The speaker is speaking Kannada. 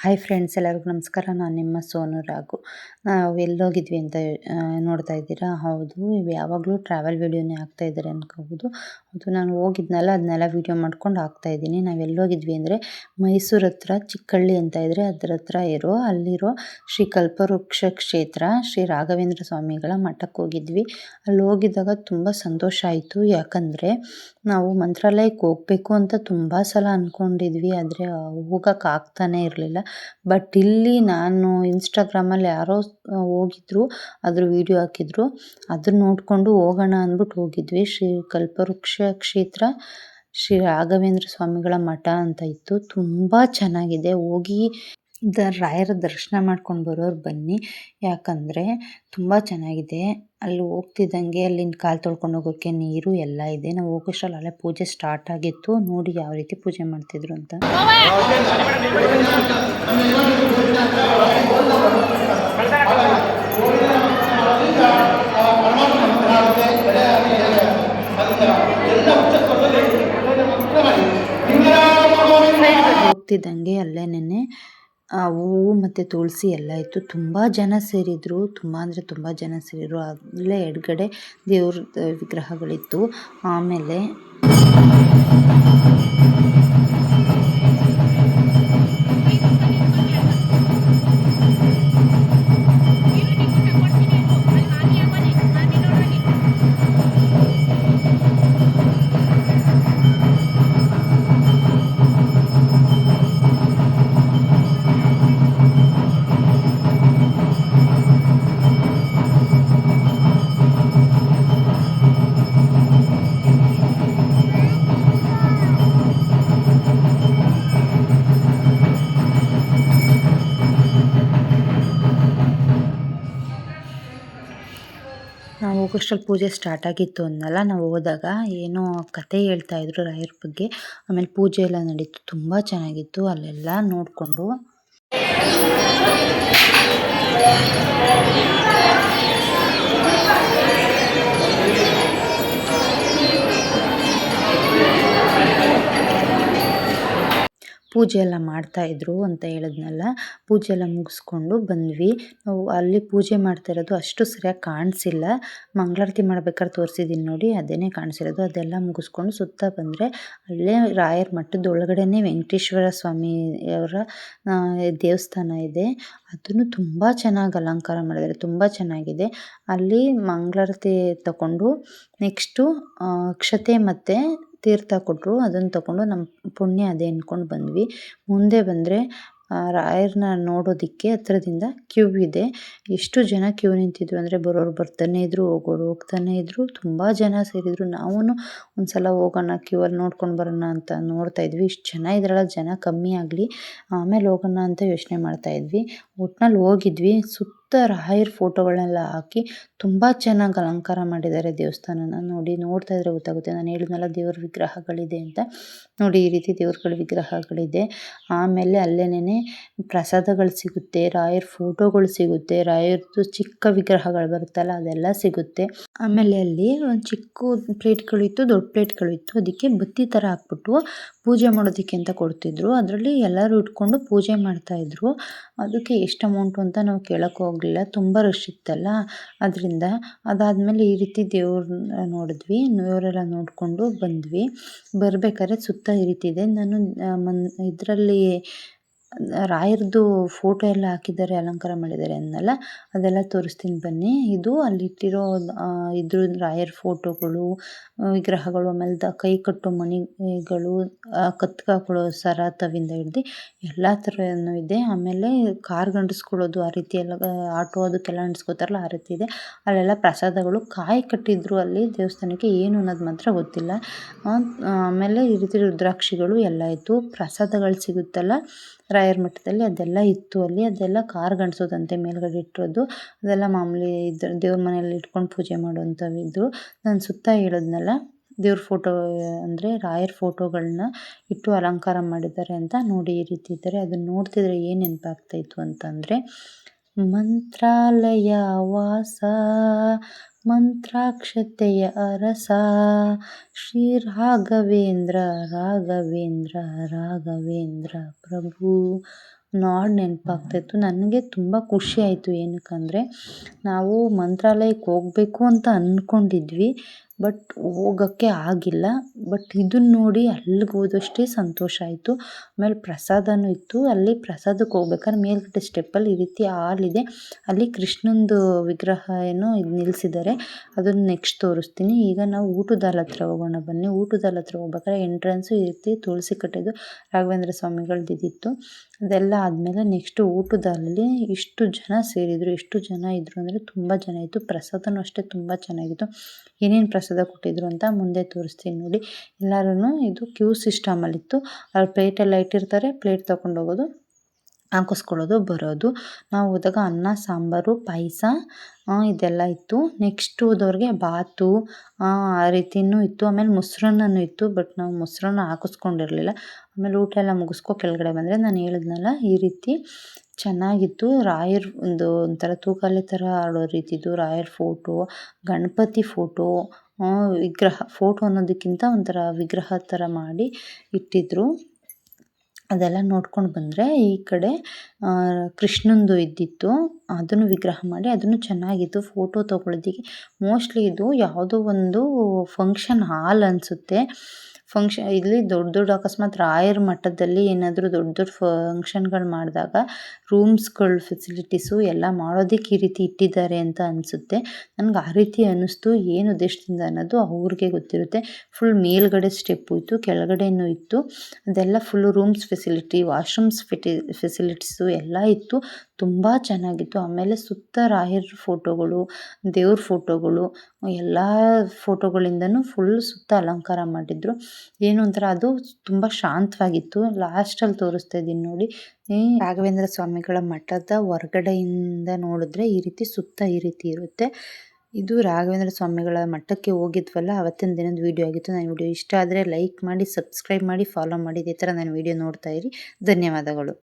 ಹಾಯ್ ಫ್ರೆಂಡ್ಸ್ ಎಲ್ಲರಿಗೂ ನಮಸ್ಕಾರ. ನಾನು ನಿಮ್ಮ ಸೋನು ರಾಘು. ನಾವು ಎಲ್ಲೋಗಿದ್ವಿ ಅಂತ ನೋಡ್ತಾ ಇದ್ದೀರಾ? ಹೌದು, ಇವು ಯಾವಾಗಲೂ ಟ್ರಾವೆಲ್ ವೀಡಿಯೋನೇ ಆಗ್ತಾ ಇದ್ದಾರೆ ಅನ್ಕೋಬೋದು. ಅದು ನಾನು ಹೋಗಿದ್ನಲ್ಲ ಅದನ್ನೆಲ್ಲ ವೀಡಿಯೋ ಮಾಡ್ಕೊಂಡು ಹಾಕ್ತಾ ಇದ್ದೀನಿ. ನಾವು ಎಲ್ಲೋಗಿದ್ವಿ ಅಂದರೆ ಮೈಸೂರು ಹತ್ರ ಚಿಕ್ಕಳ್ಳಿ ಅಂತ ಇದ್ದರೆ ಅದ್ರ ಹತ್ರ ಇರೋ, ಅಲ್ಲಿರೋ ಶ್ರೀ ಕಲ್ಪವೃಕ್ಷ ಕ್ಷೇತ್ರ, ಶ್ರೀ ರಾಘವೇಂದ್ರ ಸ್ವಾಮಿಗಳ ಮಠಕ್ಕೆ ಹೋಗಿದ್ವಿ. ಅಲ್ಲಿ ಹೋಗಿದ್ದಾಗ ತುಂಬ ಸಂತೋಷ ಆಯಿತು. ಯಾಕಂದರೆ ನಾವು ಮಂತ್ರಾಲಯಕ್ಕೆ ಹೋಗಬೇಕು ಅಂತ ತುಂಬ ಸಲ ಅಂದ್ಕೊಂಡಿದ್ವಿ ಆದರೆ, ಹೋಗೋಕೆ ಆಗ್ತಾನೇ ಇರಲಿಲ್ಲ. ಬಟ್ ಇಲ್ಲಿ ನಾನು ಇನ್ಸ್ಟಾಗ್ರಾಮಲ್ಲಿ ಯಾರೋ ಹೋಗಿದ್ರು, ಅದ್ರ ವೀಡಿಯೋ ಹಾಕಿದ್ರು. ಅದನ್ನ ನೋಡಿಕೊಂಡು ಹೋಗೋಣ ಅಂದ್ಬಿಟ್ಟು ಹೋಗಿದ್ವಿ. ಶ್ರೀ ಕಲ್ಪವೃಕ್ಷ ಕ್ಷೇತ್ರ, ಶ್ರೀ ರಾಘವೇಂದ್ರ ಸ್ವಾಮಿಗಳ ಮಠ ಅಂತ ಇತ್ತು. ತುಂಬ ಚೆನ್ನಾಗಿದೆ. ಹೋಗಿ ದ ರಾಯರ ದರ್ಶನ ಮಾಡ್ಕೊಂಡು ಬರೋರು ಬನ್ನಿ. ಯಾಕಂದರೆ ತುಂಬ ಚೆನ್ನಾಗಿದೆ. ಅಲ್ಲಿ ಹೋಗ್ತಿದ್ದಂಗೆ ಅಲ್ಲಿಂದ ಕಾಲು ತೊಳ್ಕೊಂಡು ಹೋಗೋಕ್ಕೆ ನೀರು ಎಲ್ಲ ಇದೆ. ನಾವು ಹೋಗೋಷ್ಟ್ರಲ್ಲಿ ಅಲ್ಲೇ ಪೂಜೆ ಸ್ಟಾರ್ಟ್ ಆಗಿತ್ತು. ನೋಡಿ ಯಾವ ರೀತಿ ಪೂಜೆ ಮಾಡ್ತಿದ್ರು ಅಂತ. ಹೋಗ್ತಿದ್ದಂಗೆ ಅಲ್ಲೇನೆ ಹೂವು ಮತ್ತು ತುಳಸಿ ಎಲ್ಲ ಇತ್ತು. ತುಂಬ ಜನ ಸೇರಿದ್ರು. ತುಂಬ ಅಂದರೆ ತುಂಬ ಜನ ಸೇರಿದ್ರು. ಅಲ್ಲೇ ಎಡಗಡೆ ದೇವ್ರ ವಿಗ್ರಹಗಳಿತ್ತು. ಆಮೇಲೆ ಹೋಗೋಷ್ಟ್ರಲ್ಲಿ ಪೂಜೆ ಸ್ಟಾರ್ಟ್ ಆಗಿತ್ತು ಅನ್ನಲ್ಲ. ನಾವು ಹೋದಾಗ ಏನೋ ಕತೆ ಹೇಳ್ತಾ ಇದ್ರು ರಾಯರ ಬಗ್ಗೆ. ಆಮೇಲೆ ಪೂಜೆ ಎಲ್ಲ ನಡೀತು. ತುಂಬ ಚೆನ್ನಾಗಿತ್ತು ಅಲ್ಲೆಲ್ಲ ನೋಡಿಕೊಂಡು. ಪೂಜೆ ಎಲ್ಲ ಮಾಡ್ತಾಯಿದ್ರು ಅಂತ ಹೇಳಿದ್ನಲ್ಲ ಪೂಜೆ ಎಲ್ಲ ಮುಗಿಸ್ಕೊಂಡು ಬಂದ್ವಿ. ನಾವು ಅಲ್ಲಿ ಪೂಜೆ ಮಾಡ್ತಾ ಇರೋದು ಅಷ್ಟು ಸರಿಯಾಗಿ ಕಾಣಿಸಿಲ್ಲ. ಮಂಗಳಾರತಿ ಮಾಡ್ಬೇಕಾದ್ರೆ ತೋರಿಸಿದ್ದೀನಿ ನೋಡಿ, ಅದೇನೇ ಕಾಣಿಸಿರೋದು. ಅದೆಲ್ಲ ಮುಗಿಸ್ಕೊಂಡು ಸುತ್ತ ಬಂದರೆ ಅಲ್ಲೇ ರಾಯರ ಮಠದ ಒಳಗಡೆನೇ ವೆಂಕಟೇಶ್ವರ ಸ್ವಾಮಿಯವರ ದೇವಸ್ಥಾನ ಇದೆ. ಅದನ್ನು ತುಂಬ ಚೆನ್ನಾಗಿ ಅಲಂಕಾರ ಮಾಡಿದ್ದಾರೆ, ತುಂಬ ಚೆನ್ನಾಗಿದೆ. ಅಲ್ಲಿ ಮಂಗಳಾರತಿ ತಗೊಂಡು ನೆಕ್ಸ್ಟು ಕ್ಷತೆ ಮತ್ತು ತೀರ್ಥ ಕೊಟ್ಟರು ಅದನ್ನು ತಗೊಂಡು ನಮ್ಮ ಪುಣ್ಯ ಅದೇ ಅಂದ್ಕೊಂಡು ಬಂದ್ವಿ. ಮುಂದೆ ಬಂದರೆ ರಾಯರನ್ನ ನೋಡೋದಕ್ಕೆ ಹತ್ರದಿಂದ ಕ್ಯೂ ಇದೆ. ಎಷ್ಟು ಜನ ಕ್ಯೂ ನಿಂತಿದ್ರು ಅಂದರೆ ಬರೋರು ಬರ್ತಾನೆ ಇದ್ರು, ಹೋಗೋರು ಹೋಗ್ತಾನೆ ಇದ್ರು, ತುಂಬ ಜನ ಸೇರಿದ್ರು. ನಾವು ಒಂದು ಸಲ ಹೋಗೋಣ ಕ್ಯೂ ಅಲ್ಲಿ ನೋಡ್ಕೊಂಡು ಬರೋಣ ಅಂತ ನೋಡ್ತಾ ಇದ್ವಿ. ಇಷ್ಟು ಜನ ಇದ್ರಲ್ಲ, ಜನ ಕಮ್ಮಿ ಆಗಲಿ. ಆಮೇಲೆ ಹೋಗೋಣ ಅಂತ ಯೋಚನೆ ಮಾಡ್ತಾ ಇದ್ವಿ. ಒಟ್ನಲ್ಲಿ ಹೋಗಿದ್ವಿ. ಸುತ್ತ ರಾಯರ ಫೋಟೋಗಳನ್ನೆಲ್ಲ ಹಾಕಿ ತುಂಬ ಚೆನ್ನಾಗಿ ಅಲಂಕಾರ ಮಾಡಿದ್ದಾರೆ ದೇವಸ್ಥಾನನ. ನೋಡಿ, ನೋಡ್ತಾ ಇದ್ರೆ ಗೊತ್ತಾಗುತ್ತೆ. ನಾನು ಹೇಳಿದ್ನಲ್ಲ, ದೇವ್ರ ವಿಗ್ರಹಗಳಿದೆ ಅಂತ. ನೋಡಿ, ಈ ರೀತಿ ದೇವ್ರಗಳ ವಿಗ್ರಹಗಳಿದೆ. ಆಮೇಲೆ ಅಲ್ಲೇನೇ ಪ್ರಸಾದಗಳು ಸಿಗುತ್ತೆ ರಾಯರ ಫೋಟೋಗಳು ಸಿಗುತ್ತೆ ರಾಯರ್ದು ಚಿಕ್ಕ ವಿಗ್ರಹಗಳು ಬರುತ್ತಲ್ಲ, ಅದೆಲ್ಲ ಸಿಗುತ್ತೆ. ಆಮೇಲೆ ಅಲ್ಲಿ ಒಂದು ಚಿಕ್ಕ ಪ್ಲೇಟ್ಗಳು ಇತ್ತು, ದೊಡ್ಡ ಪ್ಲೇಟ್ಗಳು ಇತ್ತು. ಅದಕ್ಕೆ ಬತ್ತಿ ಥರ ಹಾಕ್ಬಿಟ್ಟು ಪೂಜೆ ಮಾಡೋದಕ್ಕೆ ಅಂತ ಕೊಡ್ತಿದ್ರು. ಅದರಲ್ಲಿ ಎಲ್ಲರೂ ಇಟ್ಕೊಂಡು ಪೂಜೆ ಮಾಡ್ತಾಯಿದ್ರು ಅದಕ್ಕೆ ಎಷ್ಟು ಅಮೌಂಟು ಅಂತ ನಾವು ಕೇಳೋಕ್ಕೆ ಹೋಗಲಿಲ್ಲ ತುಂಬ ರಶ್ ಇತ್ತಲ್ಲ, ಅದರಿಂದ ಅದಾದಮೇಲೆ ಈ ರೀತಿ ದೇವ್ರನ್ನ ನೋಡಿದ್ವಿ, ದೇವರೆಲ್ಲ ನೋಡಿಕೊಂಡು ಬಂದ್ವಿ. ಬರಬೇಕಾದ್ರೆ ಸುತ್ತ ಈ ನಾನು ಮನ್, ಇದರಲ್ಲಿ ರಾಯರದ್ದು ಫೋಟೋ ಎಲ್ಲ ಹಾಕಿದ್ದಾರೆ, ಅಲಂಕಾರ ಮಾಡಿದ್ದಾರೆ ಅಂದ್ನಲ್ಲ ಅದೆಲ್ಲ ತೋರಿಸ್ತೀನಿ ಬನ್ನಿ. ಇದು ಅಲ್ಲಿಟ್ಟಿರೋ ಇದ್ರ ರಾಯರ ಫೋಟೋಗಳು ವಿಗ್ರಹಗಳು, ಆಮೇಲೆ ಕೈ ಕಟ್ಟೋ ಮಣಿಗಳು ಕತ್ಗೆ ಹಾಕೊಳ್ಳೋ ಸರ, ತವಿಂದ ಹಿಡ್ದು ಎಲ್ಲ ಥರನೂ ಇದೆ. ಆಮೇಲೆ ಕಾರ್ ಗಂಡಿಸ್ಕೊಳ್ಳೋದು ಆ ರೀತಿ ಎಲ್ಲ ಆಟೋ ಅದಕ್ಕೆಲ್ಲ ಅಂಟಿಸ್ಕೋತಾರಲ್ಲ, ಆ ರೀತಿ ಇದೆ. ಅಲ್ಲೆಲ್ಲ ಪ್ರಸಾದಗಳು ಕಾಯಿ ಕಟ್ಟಿದ್ರು ಅಲ್ಲಿ ದೇವಸ್ಥಾನಕ್ಕೆ ಏನು ಅನ್ನೋದು ಮಾತ್ರ ಗೊತ್ತಿಲ್ಲ. ಆಮೇಲೆ ಈ ರೀತಿ ರುದ್ರಾಕ್ಷಿಗಳು ಎಲ್ಲ ಇತ್ತು. ಪ್ರಸಾದಗಳು ಸಿಗುತ್ತಲ್ಲ ರಾಯರ ಮಠದಲ್ಲಿ ಅದೆಲ್ಲ ಇತ್ತು. ಅಲ್ಲಿ ಅದೆಲ್ಲ ಕಾರ್ ಅಂಟಿಸೋದಂತೆ ಮೇಲ್ಗಡೆ ಇಟ್ಟಿರೋದು. ಅದೆಲ್ಲ ಮಾಮೂಲಿ ಇದು ದೇವ್ರ ಮನೆಯಲ್ಲಿ ಇಟ್ಕೊಂಡು ಪೂಜೆ ಮಾಡುವಂಥವಿದ್ದು ನಾನು ಸುತ್ತ ಹೇಳಿದ್ನಲ್ಲ, ದೇವ್ರ ಫೋಟೋ, ಅಂದರೆ ರಾಯರ್ ಫೋಟೋಗಳನ್ನ ಇಟ್ಟು ಅಲಂಕಾರ ಮಾಡಿದ್ದಾರೆ ಅಂತ ನೋಡಿ ಈ ರೀತಿ ಇದ್ದಾರೆ. ಅದನ್ನು ನೋಡ್ತಿದ್ರೆ ಏನು ನೆನಪಾಗ್ತಾಯಿತ್ತು ಅಂತಂದರೆ, ಮಂತ್ರಾಲಯ ವಾಸ ಮಂತ್ರಾಕ್ಷತೆಯ ಅರಸ. ಶ್ರೀ ರಾಘವೇಂದ್ರ ರಾಘವೇಂದ್ರ ರಾಘವೇಂದ್ರ ಪ್ರಭು. ನೋಡಿ ನೆನಪಾಗ್ತಾಯಿತ್ತು ನನಗೆ ತುಂಬ ಖುಷಿ ಆಯಿತು ಏನಕ್ಕಂದರೆ, ನಾವು ಮಂತ್ರಾಲಯಕ್ಕೆ ಹೋಗಬೇಕು ಅಂತ ಅಂದ್ಕೊಂಡಿದ್ವಿ ಬಟ್ ಹೋಗೋಕ್ಕೆ ಆಗಿಲ್ಲ. ಬಟ್ ಇದನ್ನ ನೋಡಿ ಅಲ್ಲಿಗೆ ಹೋದಷ್ಟೇ ಸಂತೋಷ ಆಯಿತು. ಆಮೇಲೆ ಪ್ರಸಾದನೂ ಇತ್ತು. ಅಲ್ಲಿ ಪ್ರಸಾದಕ್ಕೆ ಹೋಗ್ಬೇಕಾದ್ರೆ ಮೇಲ್ಗಡೆ ಸ್ಟೆಪ್ಪಲ್ಲಿ ಈ ರೀತಿ ಹಾಲಿದೆ ಅಲ್ಲಿ ಕೃಷ್ಣಂದು ವಿಗ್ರಹ ಏನೋ ಇದು ನಿಲ್ಲಿಸಿದ್ದಾರೆ ಅದನ್ನು ನೆಕ್ಸ್ಟ್ ತೋರಿಸ್ತೀನಿ. ಈಗ ನಾವು ಊಟದ ಹಾಲ್ ಹತ್ರ ಹೋಗೋಣ ಬನ್ನಿ. ಊಟದ ಹಾಲ್ ಹತ್ರ ಹೋಗ್ಬೇಕಾದ್ರೆ ಎಂಟ್ರೆನ್ಸು ಈ ರೀತಿ ತುಳಸಿ ಕಟ್ಟೆದು ರಾಘವೇಂದ್ರ ಸ್ವಾಮಿಗಳು ಇದ್ದಿತ್ತು ಅದೆಲ್ಲ ಆದಮೇಲೆ ನೆಕ್ಸ್ಟು ಊಟದ ಹಾಲಲ್ಲಿ ಇಷ್ಟು ಜನ ಸೇರಿದರು. ಎಷ್ಟು ಜನ ಇದ್ದರು ಅಂದರೆ ತುಂಬ ಜನ ಇತ್ತು. ಪ್ರಸಾದನೂ ಅಷ್ಟೇ ತುಂಬ ಚೆನ್ನಾಗಿತ್ತು. ಏನೇನು ಪ್ರಸಾದ ಕೊಟ್ಟಿದ್ರು ಅಂತ ಮುಂದೆ ತೋರಿಸ್ತೀನಿ ನೋಡಿ. ಎಲ್ಲರೂ ಇದು ಕ್ಯೂ ಸಿಸ್ಟಮಲ್ಲಿತ್ತು ಅಲ್ಲಿ ಪ್ಲೇಟೆಲ್ಲ ಇಟ್ಟಿರ್ತಾರೆ, ಪ್ಲೇಟ್ ತೊಗೊಂಡು ಹೋಗೋದು, ಹಾಕಿಸ್ಕೊಳ್ಳೋದು, ಬರೋದು. ನಾವು ಹೋದಾಗ ಅನ್ನ, ಸಾಂಬಾರು, ಪಾಯಸ ಇದೆಲ್ಲ ಇತ್ತು. ನೆಕ್ಸ್ಟ್ ಹೋದವ್ರಿಗೆ ಬಾತು, ಆ ರೀತಿಯೂ ಇತ್ತು. ಆಮೇಲೆ ಮೊಸರನ್ನೂ ಇತ್ತು, ಬಟ್ ನಾವು ಮೊಸರನ್ನ ಹಾಕಿಸ್ಕೊಂಡಿರಲಿಲ್ಲ. ಆಮೇಲೆ ಊಟ ಎಲ್ಲ ಮುಗಿಸ್ಕೊ ಕೆಳಗಡೆ ಬಂದರೆ ನಾನು ಹೇಳಿದ್ನಲ್ಲ, ಈ ರೀತಿ ಚೆನ್ನಾಗಿತ್ತು. ರಾಯರ್ ಒಂದು ಒಂಥರ ತೂಕಾಲೆ ಥರ ಆಡೋ ರೀತಿದು, ರಾಯರ್ ಫೋಟೋ ಗಣಪತಿ ಫೋಟೋ ವಿಗ್ರಹ ಫೋಟೋ ಅನ್ನೋದಕ್ಕಿಂತ ಒಂಥರ ವಿಗ್ರಹ ಥರ ಮಾಡಿ ಇಟ್ಟಿದ್ರು. ಅದೆಲ್ಲ ನೋಡ್ಕೊಂಡು ಬಂದರೆ ಈ ಕಡೆ ಕೃಷ್ಣಂದು ಇದ್ದಿತ್ತು. ಅದನ್ನು ವಿಗ್ರಹ ಮಾಡಿ ಅದನ್ನು ಚೆನ್ನಾಗಿತ್ತು. ಫೋಟೋ ತೊಗೊಳೋದಕ್ಕೆ. ಮೋಸ್ಟ್ಲಿ ಇದು ಯಾವುದೋ ಒಂದು ಫಂಕ್ಷನ್ ಹಾಲ್ ಅನಿಸುತ್ತೆ. ಫಂಕ್ಷ ಇಲ್ಲಿ ದೊಡ್ಡ ದೊಡ್ಡ ಅಕಸ್ಮಾತ್ ರಾಯರ ಮಠದಲ್ಲಿ ಏನಾದರೂ ದೊಡ್ಡ ದೊಡ್ಡ ಫಂಕ್ಷನ್ಗಳು ಮಾಡಿದಾಗ ರೂಮ್ಸ್ಗಳ ಫೆಸಿಲಿಟೀಸು ಎಲ್ಲ ಮಾಡೋದಕ್ಕೆ ಈ ರೀತಿ ಇಟ್ಟಿದ್ದಾರೆ ಅಂತ ಅನಿಸುತ್ತೆ. ನನಗೆ ಆ ರೀತಿ ಅನ್ನಿಸ್ತು. ಏನು ಉದ್ದೇಶದಿಂದ ಅನ್ನೋದು ಅವ್ರಿಗೆ ಗೊತ್ತಿರುತ್ತೆ. ಫುಲ್ ಮೇಲ್ಗಡೆ ಸ್ಟೆಪ್ ಇತ್ತು ಕೆಳಗಡೆಯೂ ಇತ್ತು. ಅದೆಲ್ಲ ಫುಲ್ಲು ರೂಮ್ಸ್ ಫೆಸಿಲಿಟಿ ವಾಶ್ರೂಮ್ಸ್ ಫೆಟಿ ಫೆಸಿಲಿಟೀಸು ಎಲ್ಲ ಇತ್ತು. ತುಂಬ ಚೆನ್ನಾಗಿತ್ತು. ಆಮೇಲೆ ಸುತ್ತ ರಾಯರ ಫೋಟೋಗಳು, ದೇವ್ರ ಫೋಟೋಗಳು, ಎಲ್ಲ ಫೋಟೋಗಳಿಂದನೂ ಫುಲ್ ಸುತ್ತ ಅಲಂಕಾರ ಮಾಡಿದ್ರು. ಏನು ಒಂಥರ ಅದು ತುಂಬ ಶಾಂತವಾಗಿತ್ತು. ಲಾಸ್ಟಲ್ಲಿ ತೋರಿಸ್ತಾ ಇದ್ದೀನಿ ನೋಡಿ. ರಾಘವೇಂದ್ರ ಸ್ವಾಮಿಗಳ ಮಠದ ಹೊರಗಡೆಯಿಂದ ನೋಡಿದ್ರೆ ಈ ರೀತಿ ಸುತ್ತ ಈ ರೀತಿ ಇರುತ್ತೆ. ಇದು ರಾಘವೇಂದ್ರ ಸ್ವಾಮಿಗಳ ಮಠಕ್ಕೆ ಹೋಗಿದ್ವಲ್ಲ, ಅವತ್ತಿನ ದಿನದ ವೀಡಿಯೋ ಆಗಿತ್ತು. ನನ್ನ ವಿಡಿಯೋ ಇಷ್ಟ ಆದರೆ ಲೈಕ್ ಮಾಡಿ ಸಬ್ಸ್ಕ್ರೈಬ್ ಮಾಡಿ ಫಾಲೋ ಮಾಡಿ. ಇದೇ ಥರ ನಾನು ವೀಡಿಯೋ ನೋಡ್ತಾ ಇರಿ. ಧನ್ಯವಾದಗಳು.